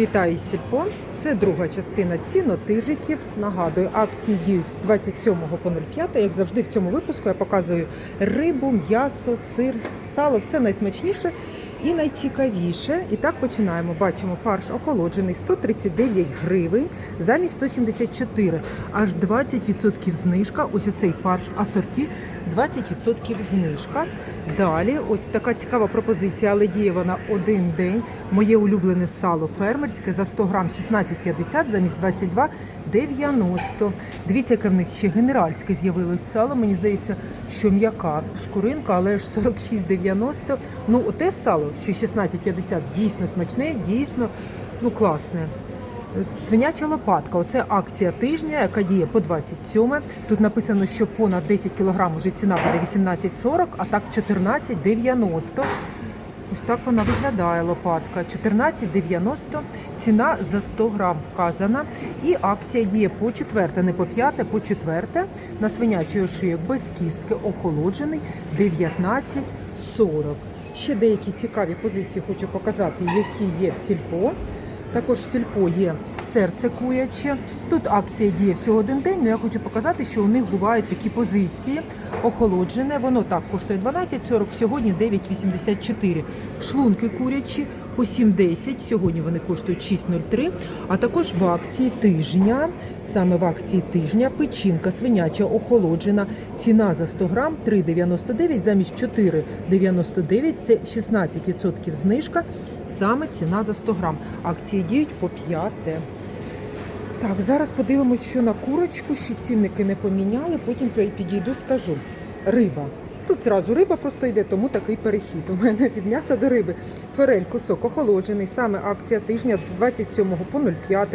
Вітаю Сільпо. Це друга частина цінотижиків. Нагадую, акції діють з 27 по 05. Як завжди, в цьому випуску я показую рибу, м'ясо, сир, сало, все найсмачніше і найцікавіше. І так починаємо. Бачимо фарш охолоджений 139 гривень замість 174. Аж 20% знижка. Ось оцей фарш асорті 20% знижка. Далі ось така цікава пропозиція, але діє вона один день. Моє улюблене сало фермерське за 100 грам 16,50 замість 22,90. Дивіться, яке в них ще генеральське з'явилось сало. Мені здається, що м'яка шкуринка, але ж 46,90. Ну, оте сало, що 16,50, дійсно смачне, дійсно ну, класне. Свиняча лопатка. Оце акція тижня, яка діє по 27. Тут написано, що понад 10 кг вже ціна буде 18,40, а так 14,90. Ось так вона виглядає лопатка. 14,90 ціна за 100 грам вказана. І акція діє по четверте, не по п'яте, по четверте. На свинячий ошийок без кістки охолоджений 19,40. Ще деякі цікаві позиції хочу показати, які є в сільпо. Також в сільпо є серце куяче. Тут акція діє всього один день, але я хочу показати, що у них бувають такі позиції охолоджене. Воно так коштує 12,40, сьогодні 9,84. Шлунки курячі по 7,10, сьогодні вони коштують 6,03. А також в акції тижня, саме в акції тижня, печінка свиняча охолоджена. Ціна за 100 грам 3,99 замість 4,99. Це 16% знижка. Саме ціна за 100 грам. Акції діють по 5. Так, зараз подивимось, що на курочку, ще цінники не поміняли, потім підійду, скажу. Риба. Тут зразу риба просто йде, тому такий перехід. У мене від м'яса до риби. Форель, кусок охолоджений. Саме акція тижня з 27 по 05.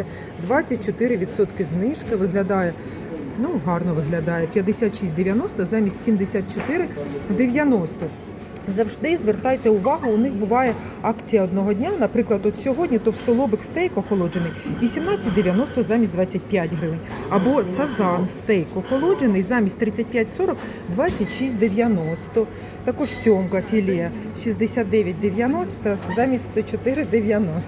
24% знижки виглядає. Ну, гарно виглядає. 56,90 замість 74,90. Завжди звертайте увагу, у них буває акція одного дня. Наприклад, от сьогодні товстолобик стейк охолоджений 18,90 замість 25 гривень. Або сазан стейк охолоджений замість 35,40 26,90. Також сьомга філе 69,90 замість 104,90.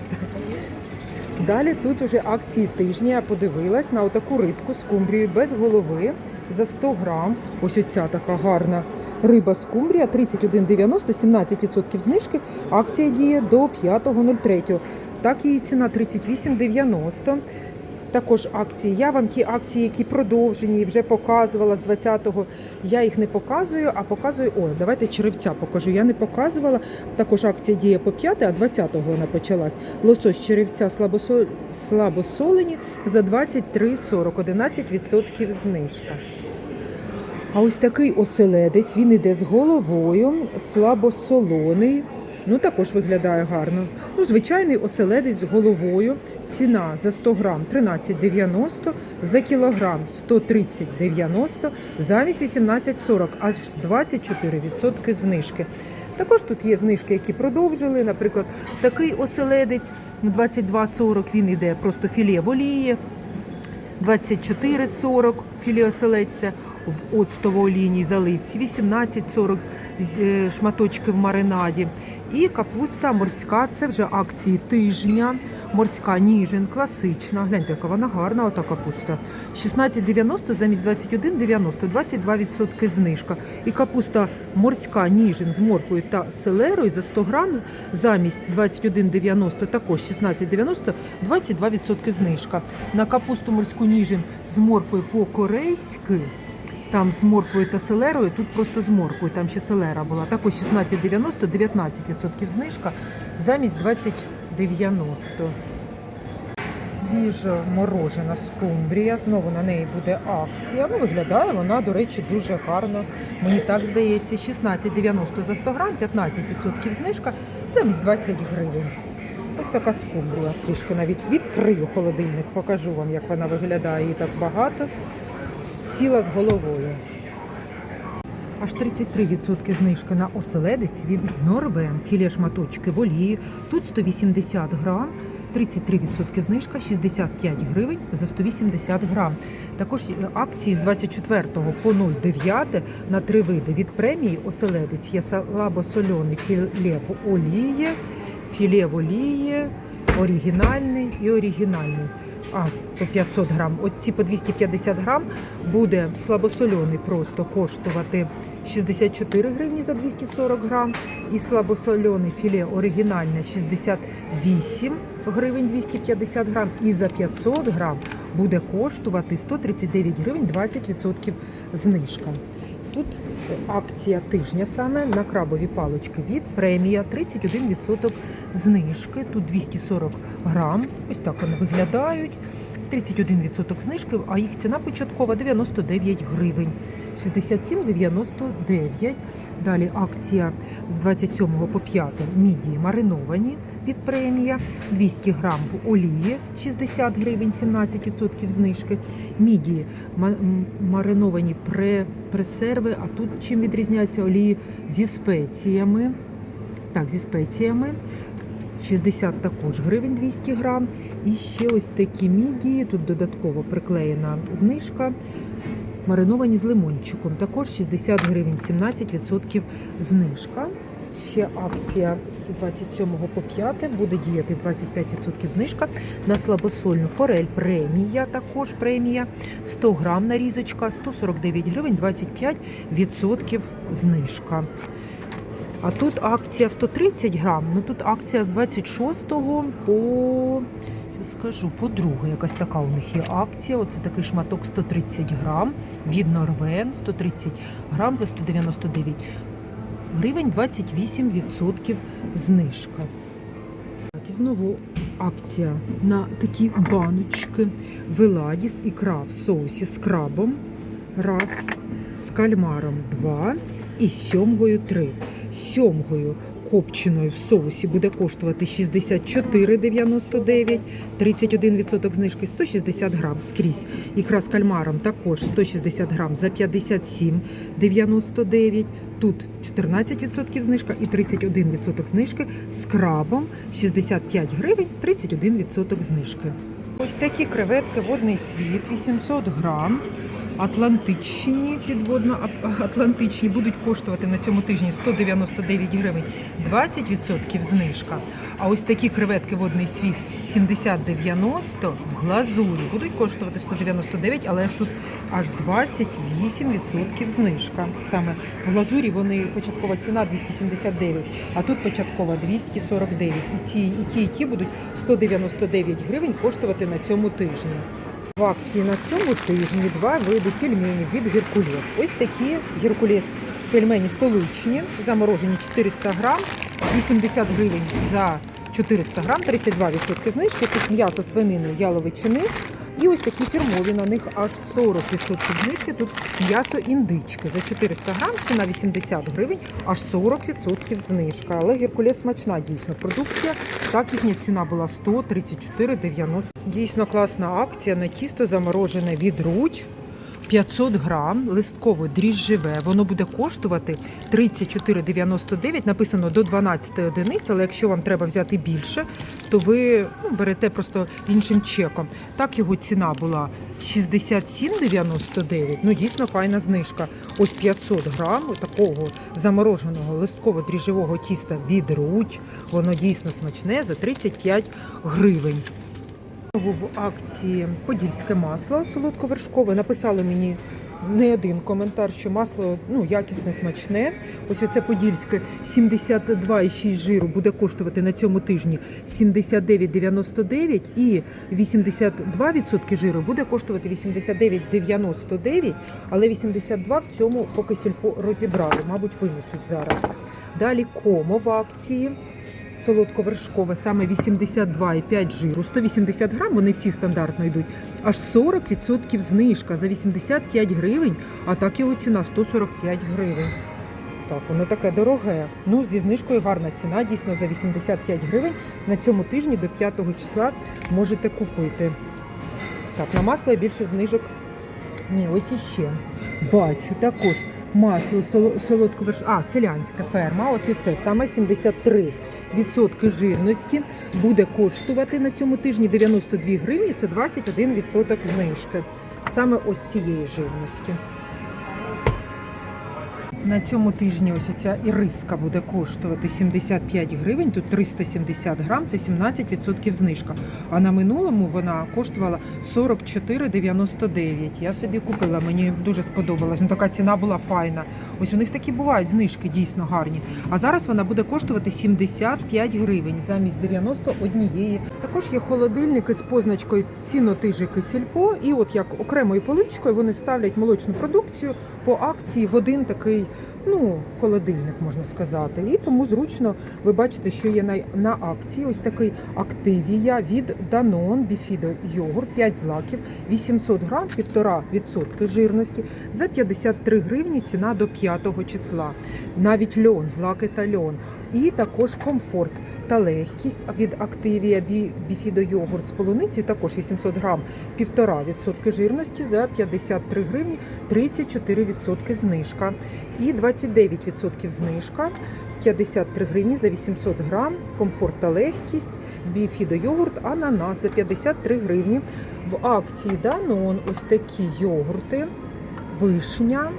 Далі тут уже акції тижня. Я подивилась на отаку рибку з кумбрією без голови за 100 грам. Ось оця така гарна риба скумбрія 31,90, 17% знижки. Акція діє до 5.03. Так її ціна 38,90. Також акції. Я вам ті акції, які продовжені, вже показувала з 20-го. Я їх не показую, а показую. О, давайте черевця покажу. Я не показувала. Також акція діє по 5, а 20-го вона почалась. Лосось черевця слабосолені за 23,40, 11% знижка. А ось такий оселедець, він іде з головою, слабосолоний. Ну, також виглядає гарно. Ну, звичайний оселедець з головою. Ціна за 100 грам 13,90, за кілограм 130,90, замість 18,40, аж 24% знижки. Також тут є знижки, які продовжили. Наприклад, такий оселедець 22,40, він іде просто філе в олії. 24,40 філе оселедця в оцтово-олійній заливці, 18,40 з- е, шматочки в маринаді. І капуста морська, це вже акції тижня. Морська ніжин, класична. Гляньте, яка вона гарна, ота капуста. 16,90 замість 21,90, 22% знижка. І капуста морська ніжин з морквою та селерою за 100 грам замість 21,90, також 16,90, 22% знижка. На капусту морську ніжин з морквою по-корейськи. Там з морквою та селерою, тут просто з морквою, там ще селера була. Також 16,90, 19% знижка замість 20,90. Свіжо морожена скумбрія. Знову на неї буде акція. Ну, виглядає вона, до речі, дуже гарно. Мені так здається. 16,90 за 100 грам, 15% знижка замість 20 гривень. Ось така скумбрія. Трішки навіть відкрию холодильник, покажу вам, як вона виглядає. Її так багато. Ціла з головою. Аж 33% знижки на оселедець від Норвен. Філе шматочки в олії. Тут 180 грам. 33% знижка, 65 гривень за 180 грам. Також е, акції з 24 по 09 на три види. Від премії оселедець є слабосольоний філе в олії, філе в олії, оригінальний і оригінальний. А, по 500 грам. Ось ці по 250 грам буде слабосольоний просто коштувати 64 гривні за 240 грам. І слабосольоний філе оригінальне 68 гривень 250 грам. І за 500 грам буде коштувати 139 гривень 20% знижка. Тут акція тижня саме на крабові палички від премія 31% знижки. Тут 240 грам. Ось так вони виглядають. 31% знижки, а їх ціна початкова 99 гривень. 67,99. Далі акція з 27 по 5 мідії мариновані від премія. 200 грам в олії 60 гривень, 17% знижки. Мідії мариновані пре, пресерви, а тут чим відрізняються олії зі спеціями. Так, зі спеціями. 60 також гривень 200 грам. І ще ось такі мідії. Тут додатково приклеєна знижка. Мариновані з лимончиком. Також 60 гривень, 17% знижка. Ще акція з 27 по 5 буде діяти 25% знижка на слабосольну форель премія. Також премія 100 грам нарізочка, 149 гривень, 25% знижка. А тут акція 130 грам. Ну тут акція з 26 по скажу, по друге, якась така у них є акція. Оце такий шматок 130 грам від Норвен, 130 грам за 199 гривень, 28% знижка. І знову акція на такі баночки Веладіс ікра в соусі з крабом. Раз, з кальмаром два і з сьомгою три. Сьомгою копченою в соусі буде коштувати 64,99, 31% знижки 160 грам скрізь. Ікра з кальмаром також 160 грам за 57,99. Тут 14% знижка і 31% знижки з крабом 65 гривень, 31% знижки. Ось такі креветки водний світ 800 грам. Атлантичні підводно Атлантичні будуть коштувати на цьому тижні 199 гривень 20% знижка. А ось такі креветки водний світ 70-90 в глазурі будуть коштувати 199, але ж тут аж 28% знижка. Саме в глазурі вони початкова ціна 279, а тут початкова 249. І ці і ті, і ті будуть 199 гривень коштувати на цьому тижні. В акції на цьому тижні два види пельменів від Геркулес. Ось такі Геркулес пельмені столичні, заморожені 400 грам, 80 гривень за 400 грам, 32% знижки. Тут м'ясо свинини, яловичини. І ось такі фірмові, на них аж 40% знижки. Тут м'ясо індички за 400 грам, ціна 80 гривень, аж 40% знижка. Але Геркулес смачна дійсно продукція. Так їхня ціна була 134,90. Дійсно класна акція на тісто заморожене від Рудь. 500 грам листково дріжджеве, воно буде коштувати 34,99, написано до 12 одиниць, але якщо вам треба взяти більше, то ви ну, берете просто іншим чеком. Так його ціна була 67,99, ну дійсно файна знижка. Ось 500 грам такого замороженого листково-дріжджевого тіста від Рудь, воно дійсно смачне за 35 гривень. В акції подільське масло солодковершкове. Написали мені не один коментар, що масло ну, якісне, смачне. Ось оце подільське 72,6 жиру буде коштувати на цьому тижні 79,99 і 82% жиру буде коштувати 89,99, але 82 в цьому поки сільпо розібрали, мабуть, винесуть зараз. Далі комо в акції солодковершкове, саме 82,5 жиру, 180 грам, вони всі стандартно йдуть, аж 40% знижка за 85 гривень, а так його ціна 145 гривень. Так, воно таке дороге. Ну, зі знижкою гарна ціна, дійсно за 85 гривень. На цьому тижні до 5 числа можете купити. Так, на масло я більше знижок. Ні, ось іще. Бачу також масло соло- солодковерш... А, селянська ферма. Ось це саме 73% жирності буде коштувати на цьому тижні 92 гривні, це 21% знижки. Саме ось цієї жирності. На цьому тижні ось ця іриска буде коштувати 75 гривень, тут 370 грам, це 17% знижка. А на минулому вона коштувала 44,99. Я собі купила, мені дуже сподобалось. Ну така ціна була файна. Ось у них такі бувають знижки дійсно гарні. А зараз вона буде коштувати 75 гривень замість 91. Також є холодильники з позначкою цінотижики сільпо. І от як окремою поличкою вони ставлять молочну продукцію по акції в один такий ну, холодильник, можна сказати. І тому зручно ви бачите, що є на, на акції ось такий Активія від Danone Біфідо йогурт 5 злаків, 800 грам, 1,5% жирності за 53 гривні ціна до 5 числа. Навіть льон, злаки та льон. І також комфорт та легкість від Активія Біфідо йогурт з полуницею, також 800 грам, 1,5% жирності за 53 гривні, 34% знижка. І 29% знижка, 53 гривні за 800 грам, комфорт та легкість, біфідо йогурт, ананас за 53 гривні. В акції Данон ось такі йогурти, вишня,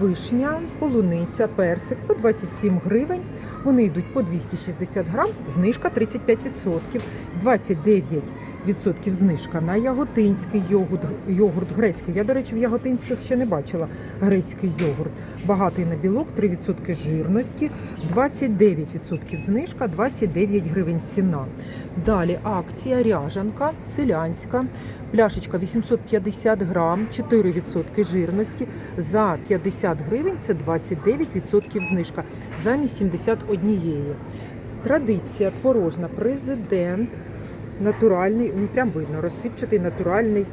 вишня, полуниця, персик по 27 гривень. Вони йдуть по 260 грам, знижка 35%, 29% знижка на яготинський йогурт, йогурт грецький. Я, до речі, в яготинських ще не бачила грецький йогурт. Багатий на білок, 3% жирності, 29% знижка, 29 гривень ціна. Далі акція ряжанка, селянська, пляшечка 850 грам, 4% жирності, за 50 гривень це 29% знижка, замість 71. Традиція творожна, президент, натуральний, ну прям видно, розсипчатий натуральний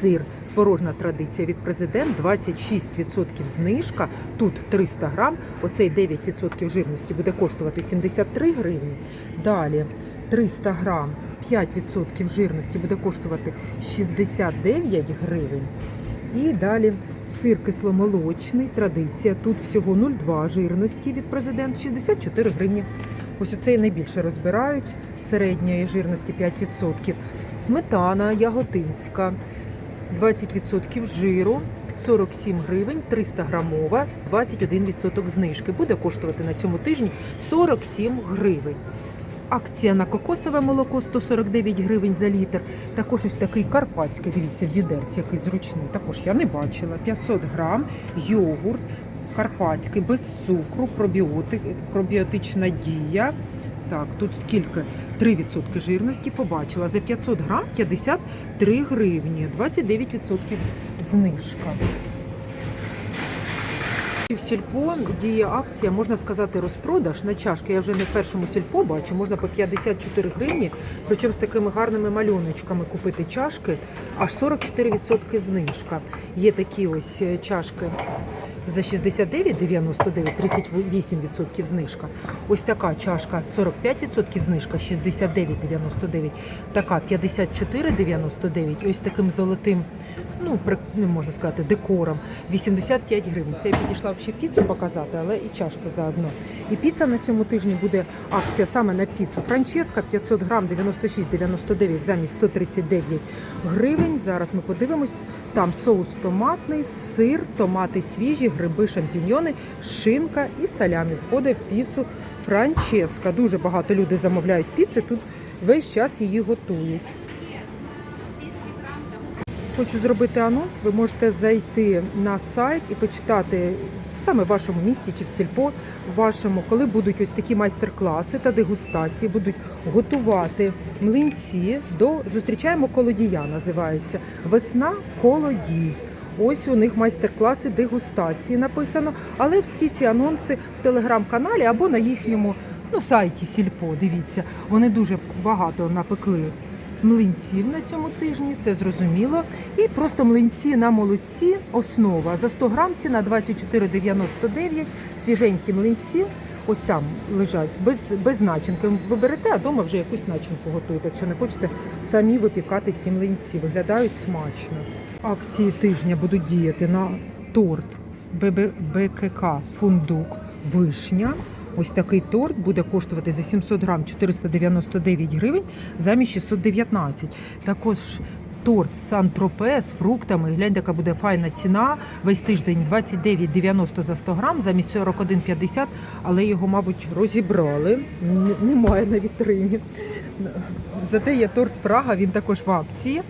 сир. Творожна традиція від президент 26% знижка. Тут 300 грам. Оцей 9% жирності буде коштувати 73 гривні. Далі 300 грам, 5% жирності буде коштувати 69 гривень. І далі сир кисломолочний, традиція. Тут всього 0,2 жирності від президент 64 гривні. Ось оцей найбільше розбирають середньої жирності 5%. Сметана яготинська 20% жиру. 47 гривень, 300 грамова, 21% знижки. Буде коштувати на цьому тижні 47 гривень. Акція на кокосове молоко 149 гривень за літр. Також ось такий карпатський, дивіться, відерці який зручний. Також я не бачила. 500 грам, йогурт карпатський, без цукру, пробіотик, пробіотична дія. Так, тут скільки? 3% жирності побачила. За 500 грам 53 гривні, 29% знижка. В сільпо діє акція, можна сказати, розпродаж на чашки. Я вже не в першому сільпо бачу, можна по 54 гривні, причому з такими гарними малюночками купити чашки, аж 44% знижка. Є такі ось е, чашки за 69,99, 38% знижка. Ось така чашка 45% знижка, 69,99. Така 54,99. Ось таким золотим, ну, можна сказати, декором. 85 гривень. Це я підійшла ще піцу показати, але і чашка заодно. І піца на цьому тижні буде акція саме на піцу. Франческа 500 грам 96,99 замість 139 гривень. Зараз ми подивимось. Там соус томатний, сир, томати свіжі, гриби, шампіньйони, шинка і салямі. Входить в піцу Франческа. Дуже багато людей замовляють піци. Тут весь час її готують. Хочу зробити анонс. Ви можете зайти на сайт і почитати саме в вашому місті чи в сільпо вашому, коли будуть ось такі майстер-класи та дегустації, будуть готувати млинці до зустрічаємо колодія. Називається весна колодій. Ось у них майстер-класи дегустації написано, але всі ці анонси в телеграм-каналі або на їхньому ну, сайті Сільпо. Дивіться, вони дуже багато напекли млинців на цьому тижні, це зрозуміло. І просто млинці на молоці, основа. За 100 грам ціна 24,99, свіженькі млинці. Ось там лежать без, без начинки. Ви берете, а вдома вже якусь начинку готуєте. Якщо не хочете самі випікати ці млинці. Виглядають смачно. Акції тижня будуть діяти на торт ББ фундук вишня. Ось такий торт буде коштувати за 700 грам 499 гривень замість 619. Також торт Сан-Тропе з фруктами. Гляньте, яка буде файна ціна. Весь тиждень 29,90 за 100 грам, замість 41,50, але його, мабуть, розібрали. Немає на вітрині. Зате є торт Прага, він також в акції.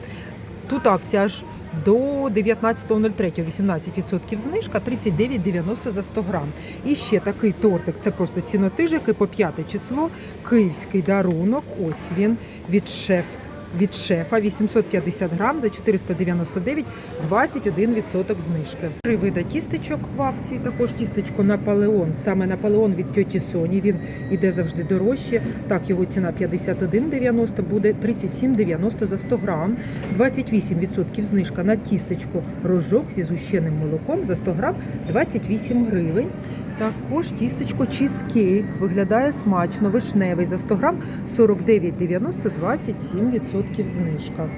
Тут акція аж до 19.03 18% знижка, 39,90 за 100 грам. І ще такий тортик, це просто цінотижики по п'яте число, київський дарунок, ось він від шеф. Від шефа 850 грам за 499, 21% знижки. Три вида тістечок в акції. Також тістечко Наполеон. Саме Наполеон від тьоті Соні. Він іде завжди дорожче. Так, його ціна 51,90, буде 37,90 за 100 грам. 28% знижка на тістечко рожок зі згущеним молоком за 100 грам 28 гривень. Також тістечко чізкейк виглядає смачно, вишневий за 100 грам 49,90, 27% знижка.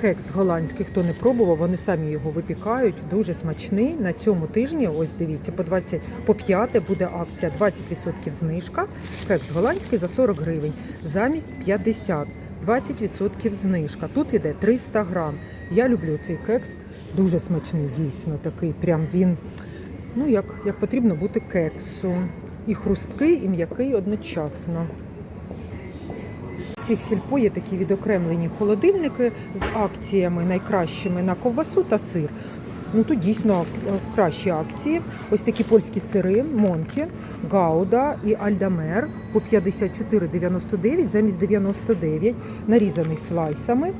Кекс голландський, хто не пробував, вони самі його випікають. Дуже смачний. На цьому тижні, ось дивіться, по 20, по 5 буде акція 20% знижка. Кекс голландський за 40 гривень, замість 50. 20% знижка. Тут іде 300 грам. Я люблю цей кекс. Дуже смачний, дійсно такий. Прям він, ну як, як потрібно бути кексу. І хрусткий, і м'який одночасно. Всіх сільпо є такі відокремлені холодильники з акціями найкращими на ковбасу та сир. Ну тут дійсно е, кращі акції. Ось такі польські сири, Монкі, Гауда і Альдамер по 54,99 замість 99, нарізаний слайсами.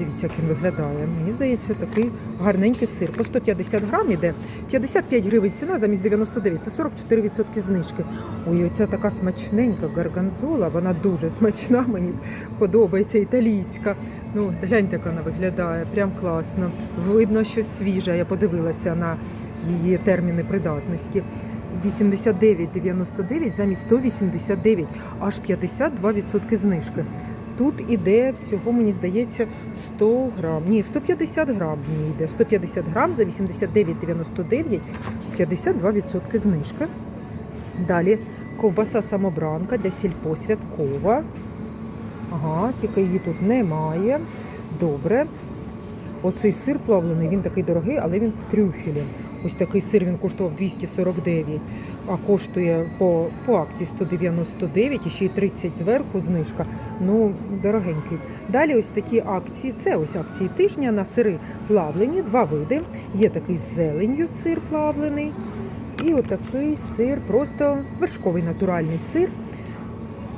Дивіться, як він виглядає. Мені здається, такий гарненький сир. По 150 грам іде. 55 гривень ціна замість 99. Це 44% знижки. Ой, оця така смачненька гарганзола. Вона дуже смачна. Мені подобається італійська. Ну, гляньте, як вона виглядає. Прям класно. Видно, що свіжа. Я подивилася на її терміни придатності. 89,99 замість 189, аж 52% знижки. Тут іде всього, мені здається, 100 грам. Ні, 150 грам ній йде. 150 грам за 89,99, 52% знижки. Далі ковбаса самобранка для сільпо святкова. Ага, тільки її тут немає. Добре. Оцей сир плавлений, він такий дорогий, але він з трюфелем. Ось такий сир він коштував 249, а коштує по, по акції 199 і ще й 30 зверху знижка. Ну, дорогенький. Далі ось такі акції. Це ось акції тижня на сири плавлені, два види. Є такий з зеленню сир плавлений. І отакий сир, просто вершковий натуральний сир.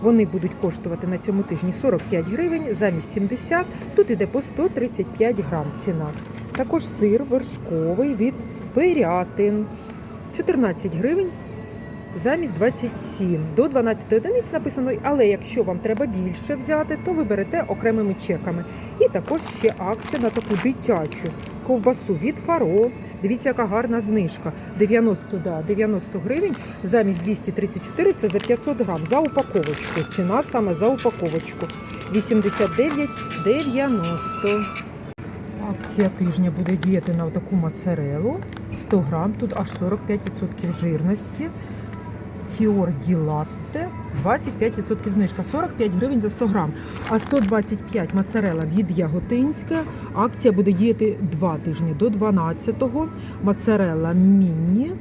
Вони будуть коштувати на цьому тижні 45 гривень замість 70. Тут іде по 135 грам ціна. Також сир вершковий від Пирятин. 14 гривень замість 27. До 12 одиниць написано, але якщо вам треба більше взяти, то ви берете окремими чеками. І також ще акція на таку дитячу ковбасу від Фаро. Дивіться, яка гарна знижка. 90, да, 90 гривень замість 234 це за 500 грам за упаковочку. Ціна саме за упаковочку. 89,90. Акція тижня буде діяти на таку моцарелу. 100 грам, тут аж 45% жирності. Фіор ді латте 25% знижка, 45 гривень за 100 грам. А 125 моцарела від Яготинська. Акція буде діяти 2 тижні до 12-го. Моцарела міні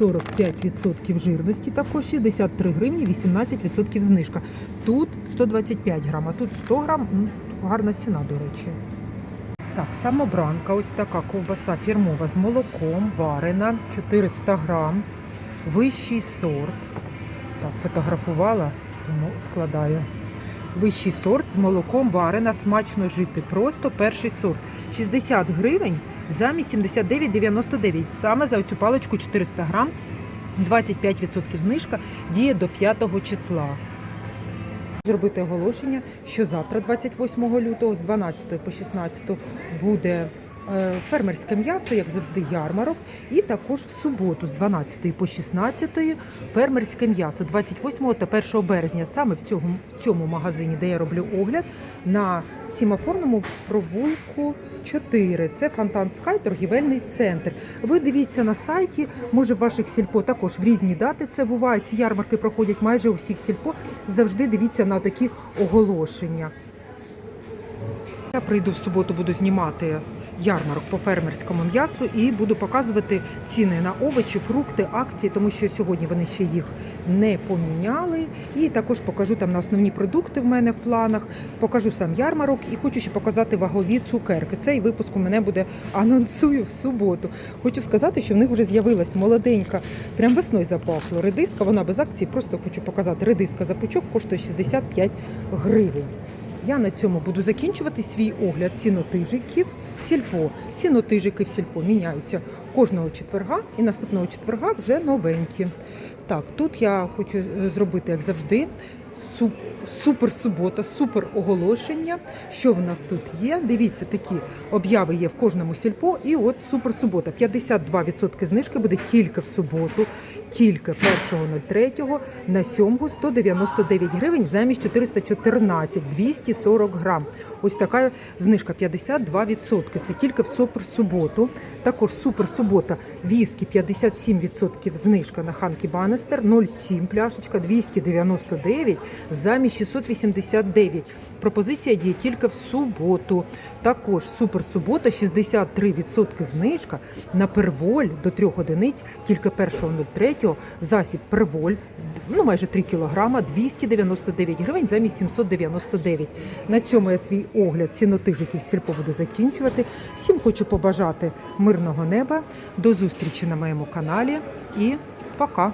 45% жирності, також 63 гривні, 18% знижка. Тут 125 грам, а тут 100 грам. Гарна ціна, до речі. Так, самобранка, ось така ковбаса фірмова з молоком, варена, 400 грам, вищий сорт. Так, фотографувала, тому складаю. Вищий сорт з молоком варена, смачно жити. Просто перший сорт. 60 гривень замість 79,99. Саме за цю паличку 400 грам, 25% знижка, діє до 5 числа. Зробити оголошення, що завтра, 28 лютого, з 12 по 16 буде фермерське м'ясо, як завжди, ярмарок. І також в суботу з 12 по 16 фермерське м'ясо 28 та 1 березня. Саме в цьому, в цьому магазині, де я роблю огляд, на Сімафорному провулку 4. Це Фонтан Скай, торгівельний центр. Ви дивіться на сайті, може в ваших сільпо також в різні дати це буває. Ці ярмарки проходять майже у всіх сільпо. Завжди дивіться на такі оголошення. субота. Прийду в суботу, буду знімати ярмарок по фермерському м'ясу і буду показувати ціни на овочі, фрукти, акції, тому що сьогодні вони ще їх не поміняли. І також покажу там на основні продукти в мене в планах. Покажу сам ярмарок і хочу ще показати вагові цукерки. Цей випуск у мене буде анонсую в суботу. Хочу сказати, що в них вже з'явилась молоденька, прям весною запахло. Редиска, вона без акції, просто хочу показати. Редиска за пучок коштує 65 гривень. Я на цьому буду закінчувати свій огляд цінотижиків. Сільпо. Цінотижики в сільпо міняються кожного четверга і наступного четверга вже новенькі. Так, тут я хочу е, зробити, як завжди, супер субота, супер оголошення. Що в нас тут є? Дивіться, такі обяви є в кожному сільпо. І от супер субота. 52% знижки буде тільки в суботу, тільки 1.03 на 7 199 гривень замість 414, 240 грам. Ось така знижка 52%. Це тільки в супер суботу. Також супер субота віскі 57% знижка на Ханкі Банестер, 0,7 пляшечка 299 замість 689. Пропозиція діє тільки в суботу. Також супер субота 63% знижка на перволь до 3 одиниць, тільки 1.03 засіб перволь, ну майже 3 кілограма, 299 гривень замість 799. На цьому я свій огляд цінотижиків сільпо буду закінчувати. Всім хочу побажати мирного неба. До зустрічі на моєму каналі і пока!